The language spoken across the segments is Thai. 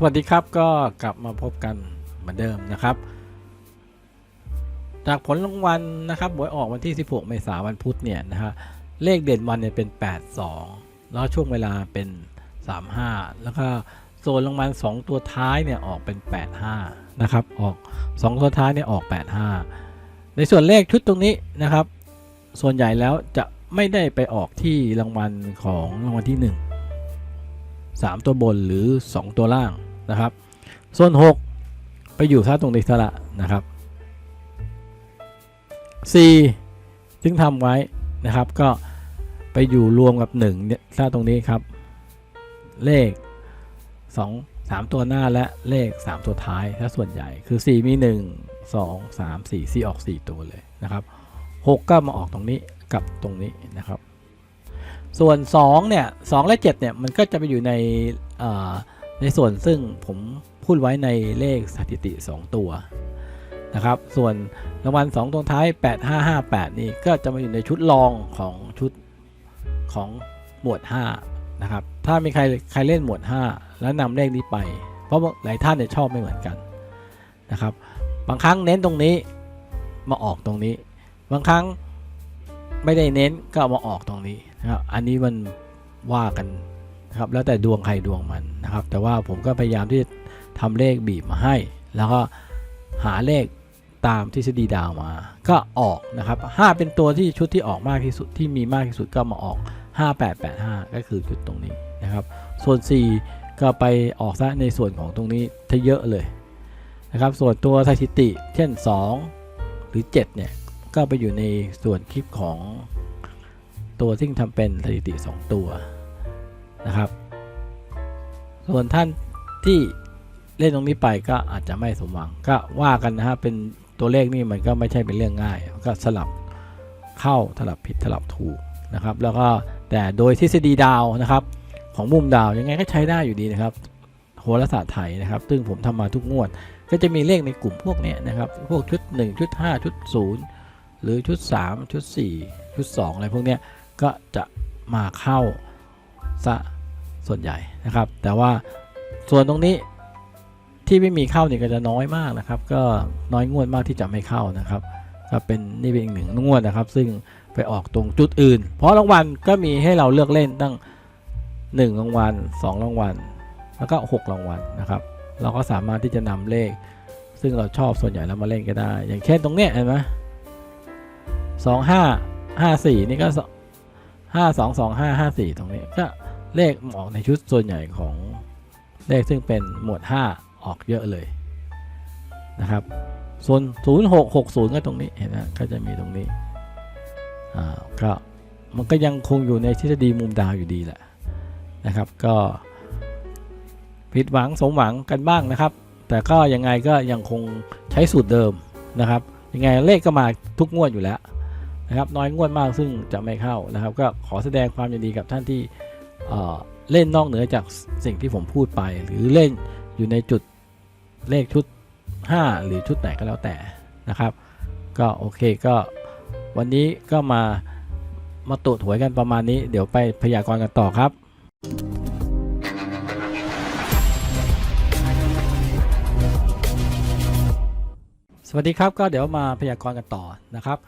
สวัสดีครับก็กลับมาพบกันเหมือนเดิมนะครับ จากผลรางวัลนะครับหวยออกวันที่ 16 เมษายนวันพุธเนี่ยนะฮะเลขเด่นวันเนี่ยเป็น 82 แล้วช่วงเวลาเป็น 35 แล้วก็โซนรางวัล2ตัวท้ายเนี่ยออกเป็น 85 นะครับออก 2 ตัวท้ายเนี่ยออก 85 ในส่วนเลขชุดตรงนี้นะครับ ส่วนใหญ่แล้วจะไม่ได้ไปออกที่รางวัลของรางวัลที่ 1 3 ตัวบนหรือ 2 ตัวล่าง นะครับ ส่วน 6 ไปอยู่ท่าตรงนี้ซะละนะครับ 4 ซึ่งทำไว้นะครับก็ไปอยู่รวมกับ1เนี่ยท่าตรงนี้ครับ เลข 2 3 ตัวหน้าและเลข 3 ตัวท้ายถ้าส่วนใหญ่คือ 4 มี 1 2 3 4 4ออก 4 ตัวเลยนะครับ 6 ก็มาออกตรงนี้กับตรงนี้นะครับ ส่วน 2 เนี่ย2และ 7 เนี่ย มันก็จะไปอยู่ในอ่อ ในส่วนซึ่งผมพูดไว้ในเลขสถิติ 2 ตัวนะครับ ส่วนรางวัล2ตรงท้าย 8558 นี่ก็จะมาอยู่ในชุดรองของชุดของหมวด 5 นะครับ ถ้ามีใครใครเล่นหมวด 5 แล้วนำเลขนี้ไป เพราะหลายท่านเนี่ยชอบไม่เหมือนกันนะครับ บางครั้งเน้นตรงนี้มาออกตรงนี้ บางครั้งไม่ได้เน้นก็มาออกตรงนี้นะครับ อันนี้มันว่ากัน นะครับแล้วแต่ดวงใครดวงมันนะครับ แต่ว่าผมก็พยายามที่จะทำเลขบีบมาให้ แล้วก็หาเลขตามทฤษฎีดาวมา ก็ออกนะครับ5เป็นตัวที่ชุดที่ออกมากที่สุดที่มีมากที่สุดก็มาออก 5885 ก็คือจุดตรงนี้นะครับ ส่วน 4 ก็ไปออกซะในส่วนของตรงนี้ถ้าเยอะเลยนะครับ ส่วนตัวสถิติ เช่น 2 หรือ 7 เนี่ย ก็ไปอยู่ในส่วนคลิปของตัวที่ทำเป็นสถิติ 2 ตัว นะครับ ส่วนท่านที่เล่นตรงนี้ไปก็อาจจะไม่สมหวังก็ว่ากันนะฮะเป็นตัวเลขนี่มันก็ไม่ใช่เป็นเรื่องง่ายก็สลับเข้าสลับผิดสลับถูกนะครับ แล้วก็แต่โดยทฤษฎีดาวนะครับ ของมุมดาวยังไงก็ใช้ได้อยู่ดีนะครับโหราศาสตร์ไทยนะครับ ซึ่งผมทำมาทุกงวด ก็จะมีเลขในกลุ่มพวกนี้นะครับ พวกชุด 1 ชุด 5 ชุด 0 หรือชุด 3 ชุด 4 ชุด 2 อะไรพวกนี้ก็จะมาเข้า ซะส่วนใหญ่นะครับ แต่ว่าส่วนตรงนี้ที่ไม่มีเข้านี่ก็จะน้อยมากนะครับ ก็น้อยงวดมากที่จะไม่เข้านะครับก็เป็นนี่เป็นอีกหนึ่งงวดนะครับ ซึ่งไปออกตรงจุดอื่น เพราะรางวัลก็มีให้เราเลือกเล่นตั้ง 1 รางวัล 2 รางวัล แล้วก็ 6 รางวัลนะครับ เราก็สามารถที่จะนำเลข ซึ่งเราชอบส่วนใหญ่แล้วมาเล่นก็ได้ อย่างเช่นตรงเนี้ยเห็นไหมสองห้าห้าสี่นี่ก็ห้าสองสองห้าห้าสี่ตรงนี้ก็ เลขออกในชุดส่วนใหญ่ของเลขซึ่งเป็นหมวด 5 ออกเยอะเลยนะครับ ส่วน 0660 ก็ตรงนี้เห็นไหมก็จะมีตรงนี้อ่าก็มันก็ยังคงอยู่ในทฤษฎีมุมดาวอยู่ดีแหละนะครับ ก็ผิดหวังสมหวังกันบ้างนะครับ แต่ก็ยังไงก็ยังคงใช้สูตรเดิมนะครับ ยังไงเลขก็มาทุกงวดอยู่แล้วนะครับ น้อยงวดมากซึ่งจะไม่เข้านะครับ ก็ขอแสดงความยินดีกับท่านที่ เเล่นนอกเหนือจากสิ่งที่ผมพูดไป หรือเล่นอยู่ในจุดเลขชุด 5 หรือชุดไหนก็แล้วแต่นะครับ ก็โอเคก็วันนี้ก็มามาตรวจหวยกันประมาณนี้ เดี๋ยวไปพยากรณ์กันต่อครับ สวัสดีครับก็เดี๋ยวมาพยากรณ์กันต่อนะครับ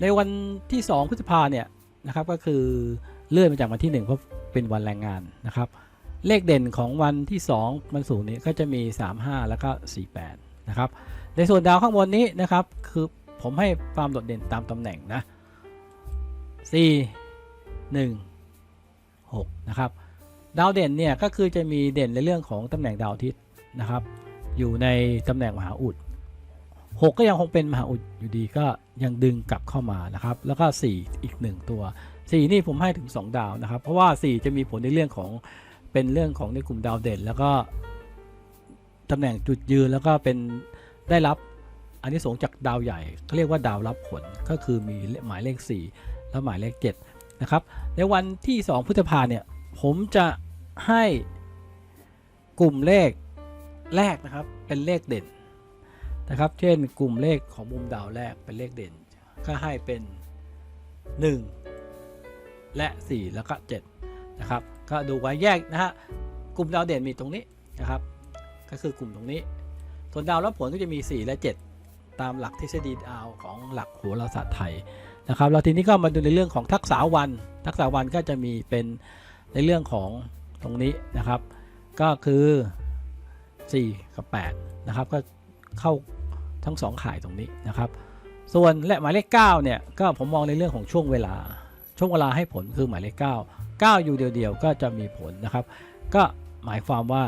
ในวันที่ 2 พฤษภาเนี่ยนะครับก็คือ เลื่อนมาจากวันที่ 1 เพราะเป็นวันแรงงานนะครับ เลขเด่นของวันที่ 2 วันสูงนี้ก็จะมี 35 แล้วก็ 48 นะครับ ในส่วนดาวข้างบนนี้นะครับ คือผมให้ความโดดเด่นตามตำแหน่งนะ 4 1 6 นะครับ ดาวเด่นเนี่ยก็คือจะมีเด่นในเรื่องของตำแหน่งดาวอาทิตย์นะครับ อยู่ในตำแหน่งมหาอุด6 ก็ยังคงเป็นมหาอุดอยู่ดีก็ยังดึงกลับเข้ามานะครับ แล้วก็ 4 อีก 1 ตัว 4 นี่ผมให้ถึง 2 ดาวนะครับ เพราะว่า 4 จะมีผลในเรื่องของเป็นเรื่องของในกลุ่มดาวเด่น แล้วก็ตำแหน่งจุดยืนแล้วก็เป็นได้รับอันนี้สงจากดาวใหญ่เขาเรียกว่าดาวรับผลก็คือมีหมายเลข 4 และหมายเลข7นะครับในวันที่ 2พฤษภาเนี่ยผมจะให้กลุ่มเลขแรกนะครับเป็นเลขเด่นนะครับ เช่นกลุ่มเลขของมุมดาวแรกเป็นเลขเด่น ก็ให้เป็น 1 และ 4 แล้วก็7นะครับก็ดูไว้แยกนะฮะกลุ่มดาวเด่นมีตรงนี้นะครับ ก็คือกลุ่มตรงนี้ ส่วนดาวรับผลก็จะมี 4 และ 7 ตามหลักทฤษฎีดาวของหลักโหราศาสตร์ไทยนะครับแล้วทีนี้ก็มาดูในเรื่องของทักษะวัน ทักษะวันก็จะมีเป็นในเรื่องของตรงนี้นะครับ ก็คือ 4 กับ8นะครับก็เข้าทั้งสองข่ายตรงนี้นะครับ ส่วนและหมายเลข9เนี่ยก็ผมมองในเรื่องของช่วงเวลา ช่วงเวลาให้ผลคือหมายเลข 9 9 อยู่เดียวๆก็จะมีผลนะครับ ก็หมายความว่า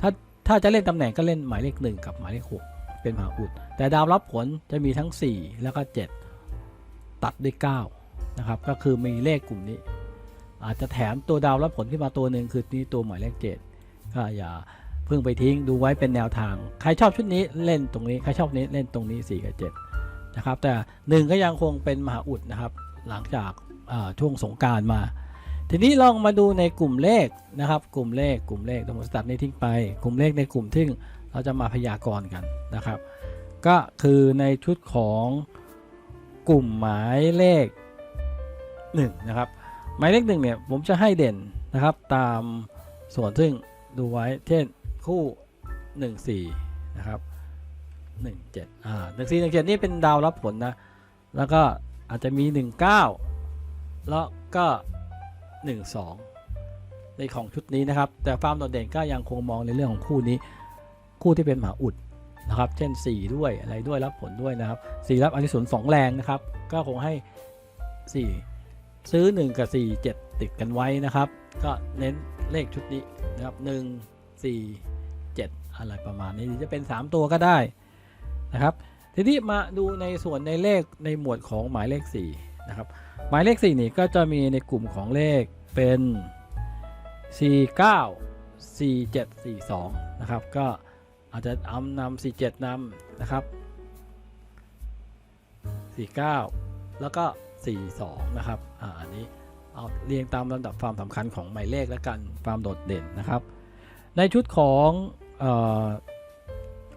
ถ้าถ้าจะเล่นตำแหน่งก็เล่นหมายเลข 1 กับหมายเลข 6 เป็นมหาอุด แต่ดาวรับผลจะมีทั้ง 4 แล้วก็ 7 ตัดด้วย9นะครับก็คือมีเลขกลุ่มนี้ อาจจะแถมตัวดาวรับผลขึ้นมาตัวหนึ่งคือนี่ตัวหมายเลข 7 ก็อย่าเพิ่งไปทิ้งดูไว้เป็นแนวทาง ใครชอบชุดนี้เล่นตรงนี้ใครชอบนี้เล่นตรงนี้ 4 กับ 7นะครับแต่หนึ่งก็ยังคงเป็นมหาอุดนะครับหลังจาก ช่วงสงการมา ทีนี้ลองมาดูในกลุ่มเลขนะครับ กลุ่มเลขกลุ่มเลขตรงสตัดนี้ทิ้งไป กลุ่มเลขในกลุ่มที่เราจะมาพยากรณ์กันนะครับ ก็คือในชุดของกลุ่มหมายเลข1นะครับหมายเลขหนึ่งเนี่ยผมจะให้เด่นนะครับตามส่วนซึ่งดูไว้เช่นคู่ 1 4นะครับ1 7อ่า1 4 1 7 นี่เป็นดาวรับผลนะ แล้วก็อาจจะมี 1 9 แล้วก็ 1 2 ในของชุดนี้นะครับ แต่ฟาร์มโดดเด่นก็ยังคงมองในเรื่องของคู่นี้คู่ที่เป็นหมาอุดนะครับ เช่น 4 ด้วยอะไรด้วยรับผลด้วยนะครับ4รับอนิสงส์2แรงนะครับ ก็คงให้ 4 ซื้อ 1 กับ 4 7 ติดกันไว้นะครับ ก็เน้นเลขชุดนี้นะครับ 1 4 7 อะไรประมาณนี้จะเป็น 3 ตัวก็ได้นะครับ ทีนี้มาดูในส่วนในเลขในหมวดของหมายเลข4นะครับ หมายเลข 4 นี่ก็จะมีในกลุ่มของเลขเป็น 49 47 42 นะครับ ก็อาจจะเอานำ47นำนะครับ 49 แล้วก็ 42 นะครับอ่าอันนี้เอาเรียงตามลำดับความสำคัญของหมายเลขแล้วกันความโดดเด่นนะครับ ในชุดของออ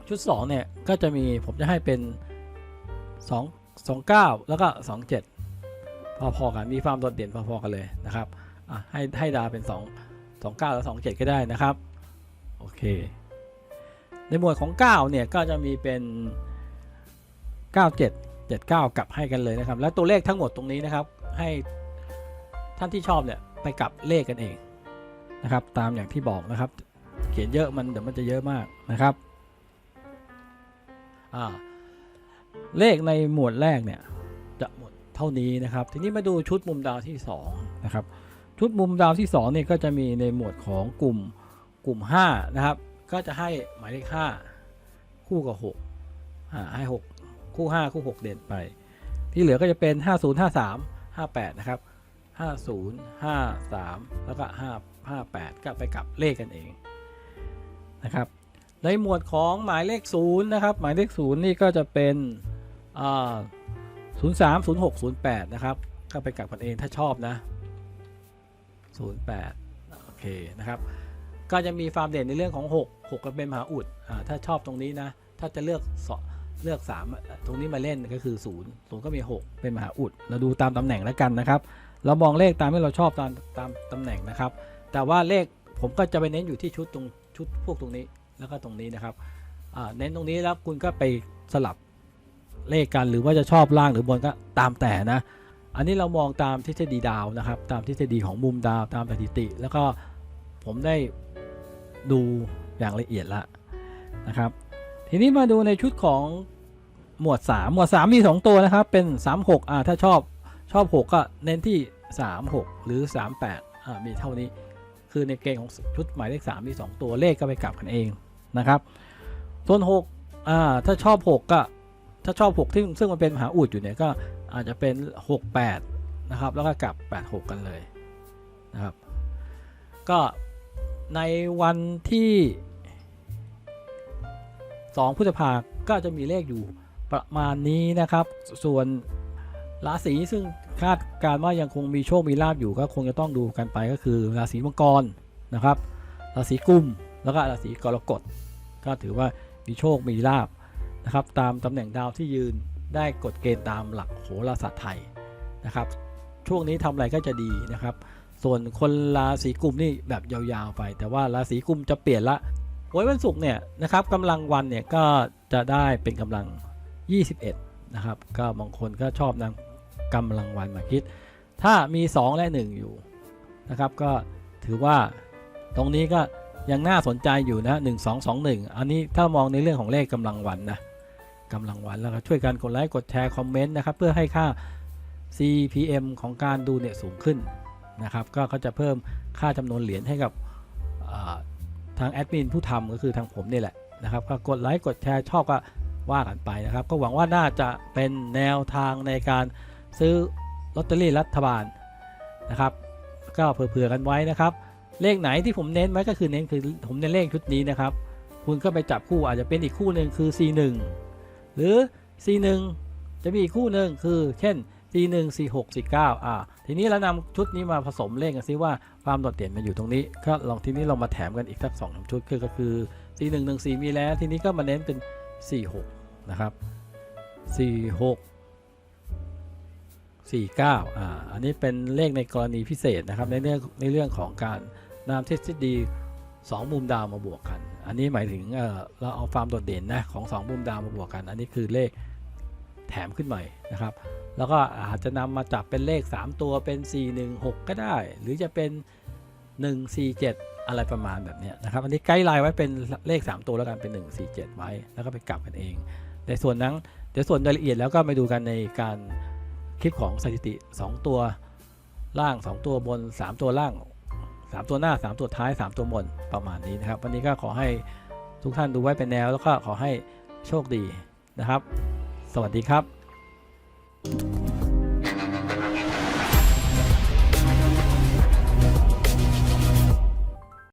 ชุด2เนี่ยก็จะมีผมจะให้เป็น 2 29 แล้วก็ 27 พอๆกันมีความโดดเด่นพอๆกันเลยนะครับให้ให้ดาเป็น 2 29แล้ว27 ก็ได้นะครับโอเคในหมวดของ 9 เนี่ยก็จะมีเป็น 97 79 กลับให้กันเลยนะครับ และตัวเลขทั้งหมดตรงนี้นะครับ ให้ท่านที่ชอบเนี่ยไปกลับเลขกันเองนะครับ ตามอย่างที่บอกนะครับ เขียนเยอะมันเดี๋ยวมันจะเยอะมากนะครับเลขในหมวดแรกเนี่ยจะหมด เท่านี้นะครับ ทีนี้มาดูชุดมุมดาวที่2นะครับชุดมุมดาวที่2เนี่ยก็จะมีในหมวดของกลุ่มกลุ่ม5นะครับ ก็จะให้หมายเลข5คู่กับ6อ่าให้ 6 คู่ 5 คู่ 6 เด่นไป ที่เหลือก็จะเป็น 50 53 58 นะครับ 50 53 แล้วก็ 5 58 ก็ไปกลับเลขกันเองนะครับในหมวดของหมายเลข0นะครับ หมายเลข0นี่ก็จะเป็นอ่า 03 06 08 นะครับก็ไปกลับกันเองถ้าชอบนะ 08 โอเคนะครับ ก็จะมีฟาร์มเด่นในเรื่องของ 6 6ก็เป็นมหาอุดอ่าถ้าชอบตรงนี้นะ ถ้าจะเลือกเลือก 3 ตรงนี้มาเล่นก็คือ 0 0 ก็มี 6 เป็นมหาอุด เราดูตามตำแหน่งแล้วกันนะครับ เรามองเลขตามที่เราชอบตามตามตำแหน่งนะครับ แต่ว่าเลขผมก็จะไปเน้นอยู่ที่ชุดตรงชุดพวกตรงนี้แล้วก็ตรงนี้นะครับเน้นตรงนี้แล้วคุณก็ไปสลับ เลขกัน หรือว่าจะชอบล่างหรือบนก็ตามแต่นะ อันนี้เรามองตามทฤษฎีดาวนะครับ ตามทฤษฎีของมุมดาวตามสถิติ แล้วก็ผมได้ดูอย่างละเอียดแล้วนะครับ ทีนี้มาดูในชุดของหมวด 3 หมวด 3 มี 2 ตัวนะครับ เป็น 36อ่าถ้าชอบชอบ 6 ก็เน้นที่ 36 หรือ 38อ่ามีเท่านี้ คือในเกณฑ์ของชุดหมายเลข 3 มี 2 ตัวเลขก็ไปกลับกันเองนะครับส่วน6อ่าถ้าชอบ 6 ก็ ถ้าชอบ6ที่ซึ่งมันเป็นมหาอุดอยู่เนี่ยก็อาจจะเป็น 68 นะครับ แล้วก็กลับ 86 กันเลยนะครับ ก็ในวันที่ 2พฤษภาก็จะมีเลขอยู่ประมาณนี้นะครับ ส่วนราศีซึ่งคาดการ์ว่ายังคงมีโชค มีลาบอยู่ก็คงจะต้องดูกันไปก็คือราศีมังกรนะครับ ราศีกุม แล้วก็ราศีกรกฎ ก็ถือว่ามีโชค มีลาบ นะครับตามตำแหน่งดาวที่ยืนได้กฎเกณฑ์ตามหลักโหราศาสตร์ไทยนะครับ ช่วงนี้ทำอะไรก็จะดีนะครับ ส่วนคนราศีกุมนี่แบบยาวๆไป แต่ว่าราศีกุมจะเปลี่ยนละหวยวันศุกร์เนี่ยนะครับกำลังวันเนี่ยก็จะได้เป็นกำลัง 21 นะครับ ก็บางคนก็ชอบนำกำลังวันมาคิด ถ้ามี 2 และ 1 อยู่นะครับ ก็ถือว่าตรงนี้ก็ยังน่าสนใจอยู่นะ 1 2 2 1 อันนี้ถ้ามองในเรื่องของเลขกำลังวันนะ กำลังวันแล้วก็ช่วยกันกดไลค์กดแชร์คอมเมนต์นะครับเพื่อให้ค่า CPM ของการดูเนี่ยสูงขึ้นนะครับก็เขาจะเพิ่มค่าจำนวนเหรียญให้กับทางแอดมินผู้ทำก็คือทางผมนี่แหละนะครับก็กดไลค์กดแชร์ชอบก็ว่ากันไปนะครับ ก็หวังว่าน่าจะเป็นแนวทางในการซื้อลอตเตอรี่รัฐบาลนะครับ ก็เผื่อๆกันไว้นะครับ เลขไหนที่ผมเน้นไว้ก็คือเน้นคือผมเน้นเลขชุดนี้นะครับ คุณก็ไปจับคู่อาจจะเป็นอีกคู่หนึ่งคือ C1 หรือ C1 จะมีอีกคู่หนึ่งคือเช่น C1 C6 C9 อ่าทีนี้เรานำชุดนี้มาผสมเลขกันซิว่าความโดดเด่นมันอยู่ตรงนี้ก็ลองทีนี้เรามาแถมกันอีกสัก2องชุดคือก็คือ C1 1 4มีแล้ว ทีนี้ก็มาเน้นเป็น C6 นะครับ C6 49อ่าอันนี้เป็นเลขในกรณีพิเศษนะครับในเรื่องในเรื่องของการนำทฤษฎีสองมุมดาวมาบวกกัน อันนี้หมายถึงเเราเอาความโดดเด่นนะของสองมุมดาวมาบวกกัน อันนี้คือเลขแถมขึ้นใหม่นะครับ แล้วก็อาจจะนำมาจับเป็นเลข 3 ตัวเป็น 4 1 6 ก็ได้ หรือจะเป็น 1 4 7 อะไรประมาณแบบนี้นะครับ อันนี้ไกด์ไลน์ไว้เป็นเลข 3 ตัวแล้วกันเป็น 1 4 7 ไว้ แล้วก็ไปกลับกันเองแต่ส่วนนั้นเดี๋ยวส่วนรายละเอียดแล้วก็ไปดูกันในการคลิปของสถิติ 2 ตัวล่าง 2 ตัวบน 3 ตัวล่าง 3 ตัวหน้า 3 ตัวท้าย 3 ตัวบนประมาณนี้นะครับ วันนี้ก็ขอให้ทุกท่านดูไว้เป็นแนว แล้วก็ขอให้โชคดีนะครับ สวัสดีครับ